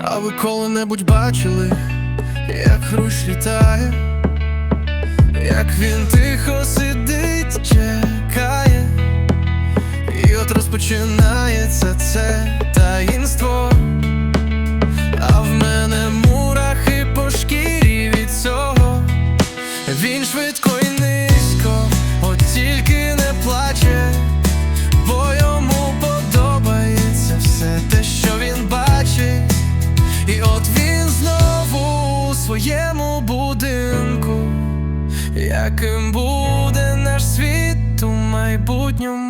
А ви коли-небудь бачили, як хрущ літає, як він тихо сидить, чекає, і от розпочинається це таїнство. А в мене мурахи по шкірі від цього. Він швидко і низько, от тільки яким буде наш світ у майбутньому.